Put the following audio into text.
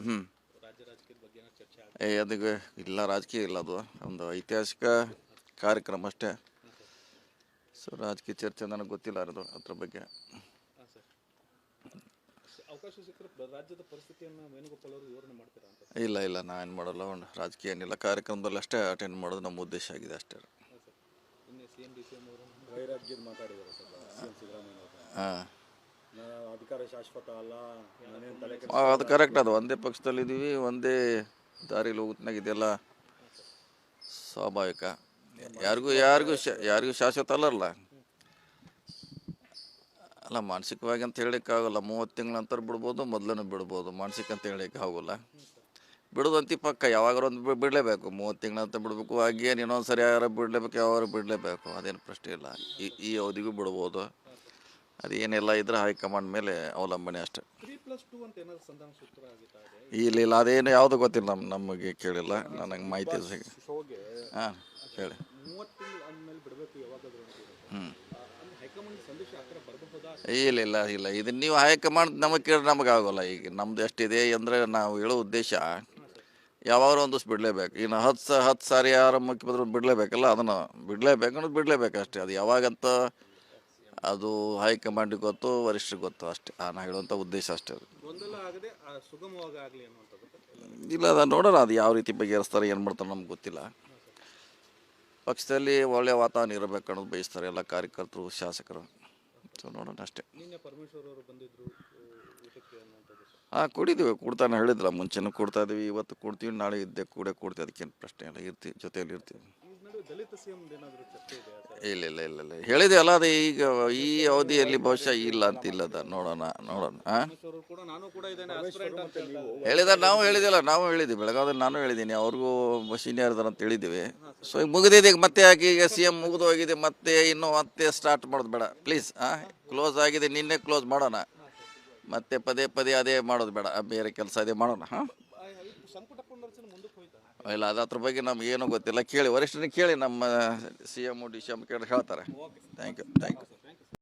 ಹ್ಞೂ ಏ ಅದಕ್ಕೆ ಇಲ್ಲ ರಾಜಕೀಯ ಇಲ್ಲ ಅದು. ಒಂದು ಐತಿಹಾಸಿಕ ಕಾರ್ಯಕ್ರಮ ಅಷ್ಟೇ. ಸೊ ರಾಜಕೀಯ ಚರ್ಚೆ ನನಗೆ ಗೊತ್ತಿಲ್ಲ ಅದು ಅದ್ರ ಬಗ್ಗೆ. ಇಲ್ಲ ಸರ್ ಅವಕಾಶ ಸಿಕ್ಕರೆ ರಾಜ್ಯದ ಪರಿಸ್ಥಿತಿಯನ್ನು ವೇಣುಗೋಪಾಲ್ ಅವರು ಅಂತ? ಇಲ್ಲ ನಾ ಏನು ಮಾಡಲ್ಲ ಒಂದು ರಾಜಕೀಯ ಏನಿಲ್ಲ. ಕಾರ್ಯಕ್ರಮದಲ್ಲಿ ಅಷ್ಟೇ ಅಟೆಂಡ್ ಮಾಡೋದು ನಮ್ಮ ಉದ್ದೇಶ ಆಗಿದೆ ಅಷ್ಟೇ. ಹಾಂ. ಅಧಿಕಾರ ಶಾಶ್ವತ ಅಲ್ಲ? ನಾನೇನು ತಲೆ ಅದು ಕರೆಕ್ಟ್ ಅದು. ಒಂದೇ ಪಕ್ಷದಲ್ಲಿದ್ದೀವಿ ಒಂದೇ ದಾರಿಲಿ ಹೋಗುತ್ನಾಗ ಇದೆಲ್ಲ ಸ್ವಾಭಾವಿಕ. ಯಾರಿಗೂ ಯಾರಿಗೂ ಶಾ ಯಾರಿಗೂ ಶಾಶ್ವತ ಅಲ್ಲಲ್ಲ ಅಲ್ಲ ಮಾನಸಿಕವಾಗಿ ಅಂತ ಹೇಳೋಕ್ಕಾಗಲ್ಲ. ಮೂವತ್ತು ತಿಂಗಳ ನಂತರ ಬಿಡ್ಬೋದು ಮೊದಲನೇ ಬಿಡ್ಬೋದು. ಮಾನಸಿಕ ಅಂತ ಹೇಳೋಕ್ಕೆ ಆಗೋಲ್ಲ. ಬಿಡೋದಂತಿ ಪಕ್ಕ. ಯಾವಾಗಾರ ಒಂದು ಬಿ- ಬಿಡಲೇಬೇಕು. ಮೂವತ್ತು ತಿಂಗಳ ಅಂತ ಬಿಡಬೇಕು. ಹಾಗೇನು ಇನ್ನೊಂದು ಸರಿ ಯಾರು ಬಿಡಲೇಬೇಕು ಯಾವಾಗ ಬಿಡಲೇಬೇಕು? ಅದೇನು ಪ್ರಶ್ನೆ ಇಲ್ಲ. ಈ ಈ ಅವಧಿಗೂ ಬಿಡ್ಬೋದು. ಅದೇನೆಲ್ಲ ಇದ್ರೆ ಹೈಕಮಾಂಡ್ ಮೇಲೆ ಅವಲಂಬನೆ ಅಷ್ಟೇ. ಇಲ್ಲ ಇಲ್ಲ ಅದೇನು ಯಾವುದು ಗೊತ್ತಿಲ್ಲ ನಮ್ಮ ನಮಗೆ ಕೇಳಿಲ್ಲ. ನನಗೆ ಮಾಹಿತಿ ಸಿಗ ಹಾಂ ಹೇಳಿ. ಹ್ಞೂ ಇಲ್ಲ ಇಲ್ಲ ಇಲ್ಲ. ಇದು ನೀವು ಹೈಕಮಾಂಡ್ ನಮಗೆ ಕೇಳಿ ನಮಗೆ ಆಗೋಲ್ಲ. ಈಗ ನಮ್ದು ಎಷ್ಟಿದೆ ಅಂದರೆ ನಾವು ಹೇಳೋ ಉದ್ದೇಶ ಯಾವಾಗ ಒಂದು ಬಿಡಲೇಬೇಕು. ಇನ್ನು ಹತ್ತು ಸ ಹತ್ತು ಸಾರಿ ಯಾರು ಮುಖ್ಯಮಂತ್ರಿ ಬಿಡಲೇಬೇಕಲ್ಲ ಅದನ್ನು ಬಿಡಲೇಬೇಕು ಅನ್ನೋದು ಬಿಡಲೇಬೇಕು ಅಷ್ಟೇ ಅದು ಯಾವಾಗಂತ ಅದು ಹೈಕಮಾಂಡ್ ಗೊತ್ತು ವರಿಷ್ಠರಿಗೆ ಗೊತ್ತು ಅಷ್ಟೇ. ನಾನು ಹೇಳುವಂಥ ಉದ್ದೇಶ ಅಷ್ಟೇ ಅದು. ಇಲ್ಲ ಅದು ನೋಡೋಣ ಅದು ಯಾವ ರೀತಿ ಬಗೆಹರಿಸ್ತಾರೆ ಏನು ಮಾಡ್ತಾರೆ ನಮ್ಗೆ ಗೊತ್ತಿಲ್ಲ. ಪಕ್ಷದಲ್ಲಿ ಒಳ್ಳೆಯ ವಾತಾವರಣ ಇರಬೇಕು ಅನ್ನೋದು ಬಯಸ್ತಾರೆ ಎಲ್ಲ ಕಾರ್ಯಕರ್ತರು ಶಾಸಕರು. ಸೊ ನೋಡೋಣ ಅಷ್ಟೇ. ಹಾಂ ಕುಡಿದೀವಿ ಕೊಡ್ತಾನೆ ಹೇಳಿದ್ರ ಮುಂಚೆನೂ ಕೊಡ್ತಾ ಇದ್ದೀವಿ ಇವತ್ತು ಕೊಡ್ತೀವಿ ನಾಳೆ ಇದ್ದೆ ಕೂಡ ಕೊಡ್ತೀವಿ ಅದಕ್ಕೇನು ಪ್ರಶ್ನೆ ಇಲ್ಲ ಇರ್ತೀವಿ ಜೊತೆಯಲ್ಲಿ ಇರ್ತೀವಿ. ಇಲ್ಲ ಇಲ್ಲ ಇಲ್ಲ ಇಲ್ಲ. ಹೇಳಿದೆ ಅಲ್ಲ ಅದೇ ಈಗ ಈ ಅವಧಿಯಲ್ಲಿ ಬಹುಶಃ ಇಲ್ಲ ಅಂತ ಇಲ್ಲದ ನೋಡೋಣ ನೋಡೋಣ. ಹೇಳಿದ ನಾವು ಹೇಳಿದಿಲ್ಲ ನಾವು ಹೇಳಿದ್ವಿ. ಬೆಳಗಾವಿಯಲ್ಲಿ ನಾನು ಹೇಳಿದ್ದೀನಿ ಅವ್ರಿಗೂ ಸೀನಿಯರ್ ಇದಾರೆ ಅಂತ ಹೇಳಿದ್ದೀವಿ. ಸೊ ಈಗ ಮುಗಿದಿದೆ ಈಗ ಮತ್ತೆ ಯಾಕೆ ಈಗ ಸಿ ಎಂ ಮುಗಿದು ಹೋಗಿದೆ ಮತ್ತೆ ಇನ್ನು ಮತ್ತೆ ಸ್ಟಾರ್ಟ್ ಮಾಡೋದು ಬೇಡ. ಪ್ಲೀಸ್ ಹಾಂ ಕ್ಲೋಸ್ ಆಗಿದೆ ನಿನ್ನೆ ಕ್ಲೋಸ್ ಮಾಡೋಣ. ಮತ್ತೆ ಪದೇ ಪದೇ ಅದೇ ಮಾಡೋದು ಬೇಡ. ಬೇರೆ ಕೆಲಸ ಅದೇ ಮಾಡೋಣ ಹಾಂ? ಇಲ್ಲ ಅದ ಅದ್ರ ಬಗ್ಗೆ ನಮ್ಗೆ ಏನೂ ಗೊತ್ತಿಲ್ಲ. ಕೇಳಿ ವರಿಷ್ಠರಿಗೆ ಕೇಳಿ ನಮ್ಮ C M D C M ಕೇಳಿ ಹೇಳ್ತಾರೆ. Thank you thank you